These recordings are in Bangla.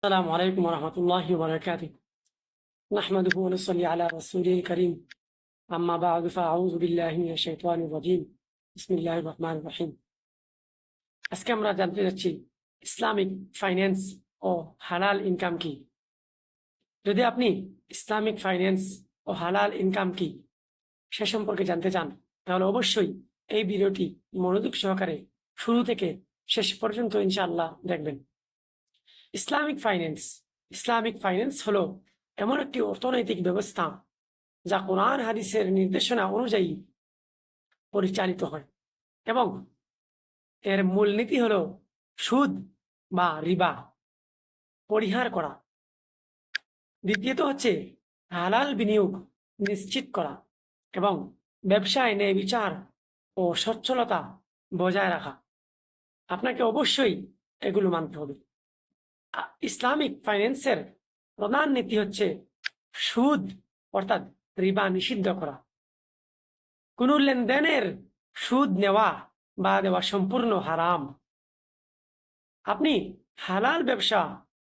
السلام عليكم ورحمة الله وبركاته نحمده ونصلي على رسوله الكريم أما بعد فأعوذ بالله من الشيطان الرجيم بسم الله الرحمن الرحيم আজকে আমরা জানতে যাচ্ছি ইসলামিক ফাইন্যান্স ও হালাল ইনকাম কি যদি আপনি ইসলামিক ফাইন্যান্স ও হালাল ইনকাম কি সে সম্পর্কে জানতে চান তাহলে অবশ্যই এই ভিডিওটি মনোযোগ সহকারে শুরু থেকে শেষ পর্যন্ত ইনশাআল্লাহ দেখবেন ইসলামিক ফাইন্যান্স ইসলামিক ফাইন্যান্স হলো এমন একটি অর্থনৈতিক ব্যবস্থা যা কোরআন, হাদিসের নির্দেশনা অনুযায়ী পরিচালিত হয় এবং এর মূলনীতি হলো সুদ বা রিবা পরিহার করা। দ্বিতীয়ত হচ্ছে হালাল বিনিয়োগ নিশ্চিত করা এবং ব্যবসায় ন্যায় বিচার ও সচ্ছলতা বজায় রাখা। আপনাকে অবশ্যই এগুলো মানতে হবে। ইসলামিক ফাইন্যান্সের প্রধান নীতি হচ্ছে সুদ, অর্থাৎ রিবা নিষিদ্ধ করা। কোন লেনদেনের সুদ নেওয়া বা দেওয়া সম্পূর্ণ হারাম। আপনি হালাল ব্যবসা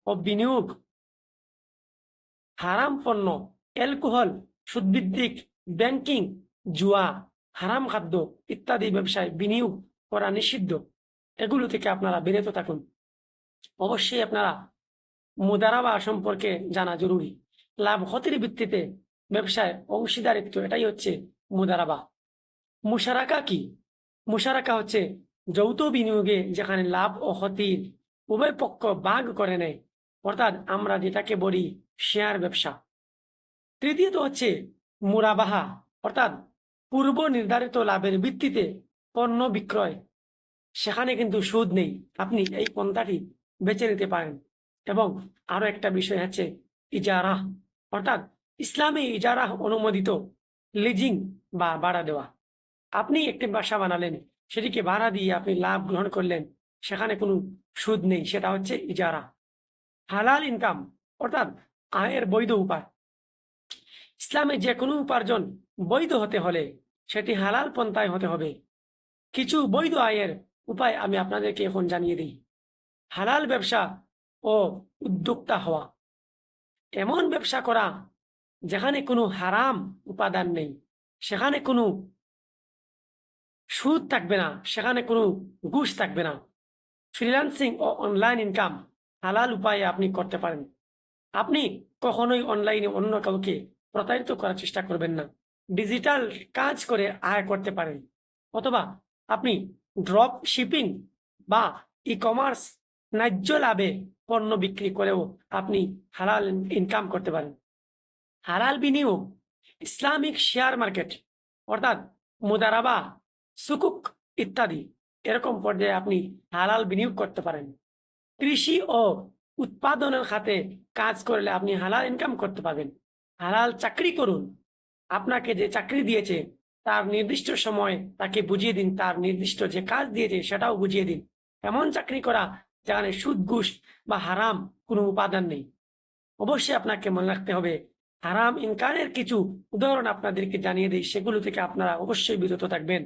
ও বিনিয়োগ, হারাম পণ্য, অ্যালকোহল, সুদভিত্তিক ব্যাংকিং, জুয়া, হারাম খাদ্য ইত্যাদি ব্যবসায় বিনিয়োগ করা নিষিদ্ধ। এগুলো থেকে আপনারা বিরত থাকুন। অবশ্যই আপনারা মুদারাবা সম্পর্কে জানা জরুরি। লাভ ক্ষতির ভিত্তিতে ব্যবসায় অংশীদারিত্ব, এটাই হচ্ছে মুদারাবা। মুশারাকা কি? মুশারাকা হচ্ছে যৌথ বিনিয়োগে যেখানে লাভ ও ক্ষতির উভয় পক্ষ ভাগ করে নেয়। অর্থাৎ আমরা যেটাকে বলি শেয়ার ব্যবসা। তৃতীয়ত হচ্ছে মুরাবাহা, অর্থাৎ পূর্ব নির্ধারিত লাভের ভিত্তিতে পণ্য বিক্রয়। সেখানে কিন্তু সুদ নেই। আপনি এই পন্থাটি বেছে নিতে পারেন। এবং আরও একটা বিষয় হচ্ছে ইজারা অর্থাৎ ইসলামী ইজারা অনুমোদিত লিজিং বা ভাড়া দেওয়া। আপনি একটি বাসা বানালেন, সেটিকে ভাড়া দিয়ে আপনি লাভ গ্রহণ করলেন, সেখানে কোনো সুদ নেই, সেটা হচ্ছে ইজারা হালাল ইনকাম অর্থাৎ আয়ের বৈধ উপায়। ইসলামে যে কোনো উপার্জন বৈধ হতে হলে সেটি হালাল পন্থায় হতে হবে। কিছু বৈধ আয়ের উপায় আমি আপনাদেরকে এখন জানিয়ে দিই। হালাল ব্যবসা ও উদ্যোক্তা হওয়া। এমন ব্যবসা করা যেখানে কোনো হারাম উপাদান নেই, সেখানে কোনো সুদ থাকবে না, সেখানে কোনো ঘুষ থাকবে না। ফ্রিল্যান্সিং ও অনলাইন ইনকাম হালাল উপায়ে আপনি করতে পারেন। আপনি কখনোই অনলাইনে অন্য কাউকে প্রতারিত করার চেষ্টা করবেন না। ডিজিটাল কাজ করে আয় করতে পারেন। অথবা আপনি ড্রপ শিপিং বা ই কমার্স ন্যায্য লাভে পণ্য বিক্রি করেও আপনি হালাল ইনকাম করতে পারেন। হালাল বিনিয়োগ, ইসলামিক শেয়ার মার্কেট অর্থাৎ মুদারাবা, সুকুক ইত্যাদি, এরকম পর্যায়ে আপনি হালাল বিনিয়োগ করতে পারেন। কৃষি ও উৎপাদনের খাতে কাজ করলে আপনি হালাল ইনকাম করতে পারবেন। হালাল চাকরি করুন। আপনাকে যে চাকরি দিয়েছে, তার নির্দিষ্ট সময় তাকে বুঝিয়ে দিন, তার নির্দিষ্ট যে কাজ দিয়েছে, সেটাও বুঝিয়ে দিন। এমন চাকরি করা যেখানে সুদ ঘুষ বা হারাম কোনো উপাদান নেই। অবশ্যই আপনাকে মনে রাখতে হবে, হারাম ইনকারের কিছু উদাহরণ আপনাদেরকে জানিয়ে দিই, সেগুলো থেকে আপনারা অবশ্যই বিরত থাকবেন।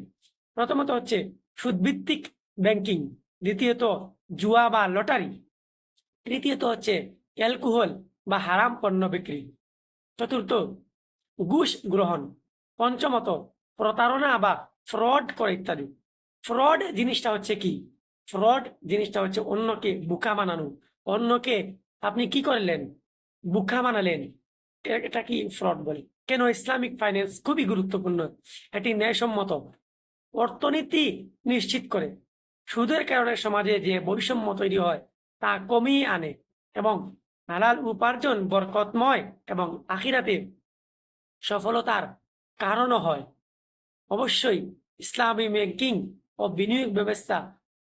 প্রথমত হচ্ছে সুদভিত্তিক ব্যাংকিং, দ্বিতীয়ত জুয়া বা লটারি, তৃতীয়ত হচ্ছে অ্যালকোহল বা হারাম পণ্য বিক্রি, চতুর্থ ঘুষ গ্রহণ, পঞ্চমত প্রতারণা বা ফ্রড করে ইত্যাদি। ফ্রড জিনিসটা হচ্ছে কি? ফ্রড জিনিসটা হচ্ছে অন্যকে বুকা বানানো। অন্যকে আপনি কি করলেন? বুকা বানালেন। এটা কি ফ্রড বলে? কেন ইসলামিক ফাইন্যান্স খুবই গুরুত্বপূর্ণ? এটি ন্যায়সম্মত। অর্থনীতি নিশ্চিত করে। সুদের কারণে সমাজে যে বৈষম্য তৈরি হয়, তা কমিয়ে আনে এবং হালাল উপার্জন বরকতময় এবং আখিরাতে সফলতার কারণও হয়। অবশ্যই ইসলামী ব্যাংকিং ও বিনিয়োগ ব্যবস্থা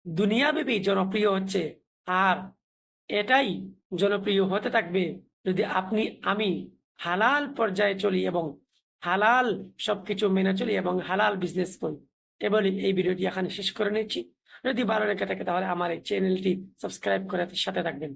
দুনিয়াব্যাপী জনপ্রিয় হচ্ছে। আর এটাই জনপ্রিয় হতে থাকবে যদি আপনি, আমি হালাল পর্যায়ে চলি এবং হালাল সবকিছু মেনে চলি এবং হালাল বিজনেস করি। এ এই ভিডিওটি এখানে শেষ করে নিচ্ছি। যদি ভালো লেগে থাকে তাহলে আমার এই চ্যানেলটি সাবস্ক্রাইব করে সাথে থাকবেন।